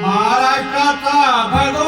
महाराष्ट्राचा भगवा